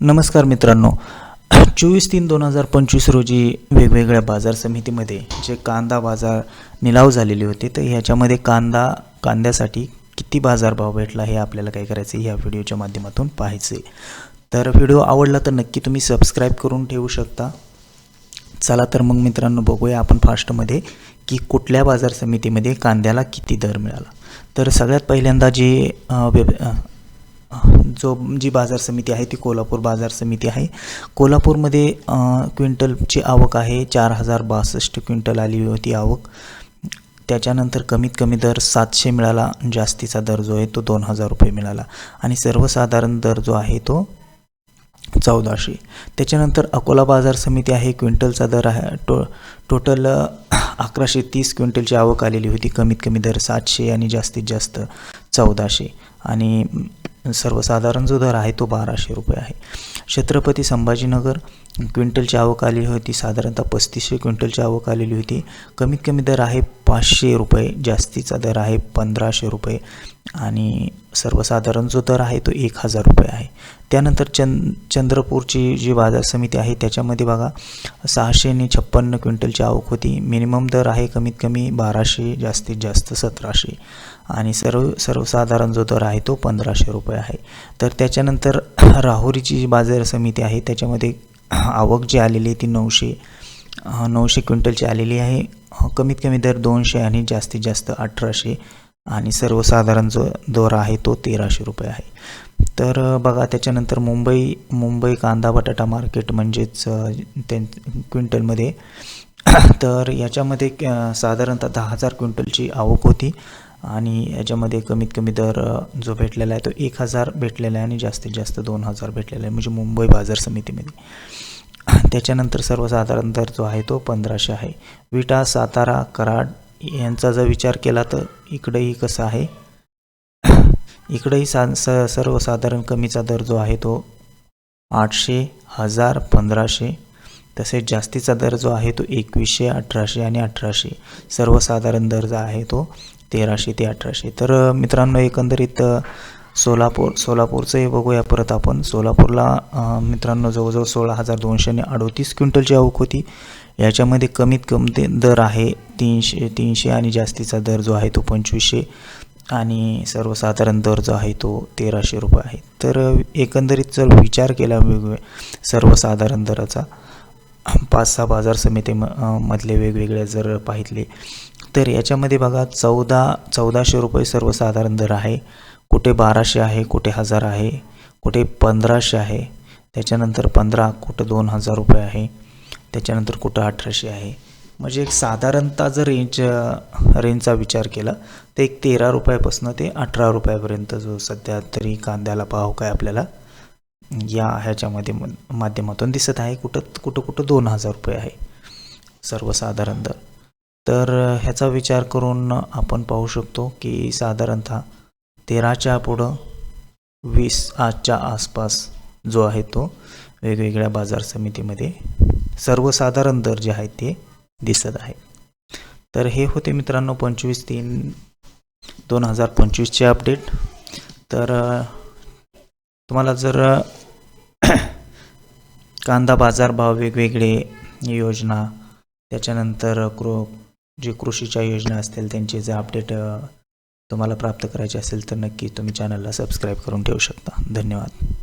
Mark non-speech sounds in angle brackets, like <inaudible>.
नमस्कार मित्रांनो. <coughs> चोवीस तीन दोन हजार पंचवीस रोजी वेगवेगळ्या बाजार समितीमध्ये जे कांदा बाजार निलाव झालेले होते तर ह्याच्यामध्ये कांदा कांद्यासाठी किती बाजारभाव भेटला हे आपल्याला काय करायचं ह्या व्हिडिओच्या माध्यमातून पाहायचे तर व्हिडिओ आवडला तर नक्की तुम्ही सबस्क्राईब करून ठेवू शकता. चला तर मग मित्रांनो बघूया आपण फास्टमध्ये की कुठल्या बाजार समितीमध्ये कांद्याला किती दर मिळाला. तर सगळ्यात पहिल्यांदा जे वेब जो जी बाजार समिती आहे ती कोल्हापूर बाजार समिती आहे. कोल्हापूरमध्ये क्विंटलची आवक आहे चार हजार बासष्ट क्विंटल आली होती आवक. त्याच्यानंतर कमीत कमी दर सातशे मिळाला जास्तीचा दर जो आहे तो दोन हजार रुपये मिळाला. आणि सर्वसाधारण दर जो आहे तो चौदाशे. त्याच्यानंतर अकोला बाजार समिती आहे क्विंटलचा दर आहे टो टोटल अकराशे तीस क्विंटलची आवक आलेली होती. कमीत कमी दर सातशे आणि जास्तीत जास्त चौदाशे. आणि सर्वसाधारण जो दर आहे तो बाराशे रुपये आहे. छत्रपती संभाजीनगर क्विंटलची आवक आली होती साधारणतः पस्तीसशे क्विंटलची आवक आलेली होती. कमीत कमी दर आहे पाचशे रुपये जास्तीचा दर आहे पंधराशे रुपये. आणि सर्वसाधारण जो दर आहे तो एक हजार रुपये आहे. त्यानंतर चंद चंद्रपूरची जी बाजार समिती आहे त्याच्यामध्ये बघा सहाशे आणि छप्पन्न क्विंटलची आवक होती. मिनिमम दर आहे कमीत कमी बाराशे जास्तीत जास्त सतराशे. आणि सर्व सर्वसाधारण जो दर आहे तो पंधराशे रुपये आहे. तर त्याच्यानंतर <clears throat> राहुरीची जी बाजार समिती आहे त्याच्यामध्ये <clears throat> आवक जी आलेली आहे ती नऊशे नऊशे क्विंटलची आलेली आहे. कमीत कमी दर दोनशे आणि जास्तीत जास्त अठराशे. आणि सर्वसाधारण जो दर आहे तो तेराशे रुपये आहे. तर बघा त्याच्यानंतर मुंबई मुंबई कांदा बटाटा मार्केट म्हणजेच त्यां क्विंटलमध्ये <clears throat> तर याच्यामध्ये साधारणतः दहा हजार क्विंटलची आवक होती आणि याच्यामध्ये कमीत कमी दर जो भेटलेला आहे तो एक हजार भेटलेला आहे आणि जास्तीत जास्त दोन हजार भेटलेला आहे म्हणजे मुंबई बाजार समितीमध्ये. <clears throat> त्याच्यानंतर सर्वसाधारण दर जो आहे तो पंधराशे आहे. विटा सातारा कराड यांचा जर विचार केला तर इकडंही कसं आहे? इकडंही सा स सर्वसाधारण कमीचा दर जो आहे तो आठशे हजार पंधराशे. तसेच जास्तीचा दर जो आहे तो एकवीसशे अठराशे आणि अठराशे. सर्वसाधारण दर जो आहे तो तेराशे ते अठराशे. तर मित्रांनो एकंदरीत सोलापूर सोलापूर सोलापूरचंही बघूया परत आपण. सोलापूरला मित्रांनो जवळजवळ सोळा हजार दोनशे आणि अडोतीस क्विंटलची आवक होती. याच्यामध्ये कमीत कमी ते दर आहे तीनशे तीनशे आणि जास्तीचा दर जो आहे तो पंचवीसशे आणि सर्वसाधारण दर जो आहे तो तेराशे रुपये आहे. तर एकंदरीत जर विचार केला वेगवेगळे सर्वसाधारण दराचा पाच सहा बाजार समिती म मधले वेगवेगळे जर पाहितले तर याच्यामध्ये बघा चौदा चौदाशे रुपये सर्वसाधारण दर आहे. कुठे बाराशे आहे कुठे हजार आहे कुठे पंधराशे आहे त्याच्यानंतर पंधरा कुठं दोन हजार रुपये आहे त्याच्यानंतर कुठं अठराशे आहे. म्हणजे एक साधारणतः जर रेंज रेंजचा विचार केला तर एक तेरा रुपयापासून ते अठरा रुपयापर्यंत जो सध्या तरी कांद्याला भाव काय आपल्याला या ह्याच्यामध्ये म- माध्यमातून दिसत आहे. कुठं कुठं कुठं दोन हजार रुपये आहे सर्वसाधारण दर तर ह्याचा विचार करून आपण पाहू शकतो की साधारणतः तेराच्या पुढं वीस आजच्या आसपास जो आहे तो वेगवेगळ्या बाजार समितीमध्ये सर्वसाधारण दर जे आहे ते दिसत आहे. तर हे होते मित्रांनो पंचवीस तीन दोन हजार पंचवीसचे अपडेट. तर तुम्हाला जर <clears throat> कांदा बाजारभाव वेगवेगळे योजना त्याच्यानंतर कृ जे कृषीच्या योजना असतील त्यांचे जे अपडेट तुम्हाला प्राप्त करायचे असेल तर नक्की तुम्ही चॅनलला सबस्क्राईब करून ठेवू शकता. धन्यवाद.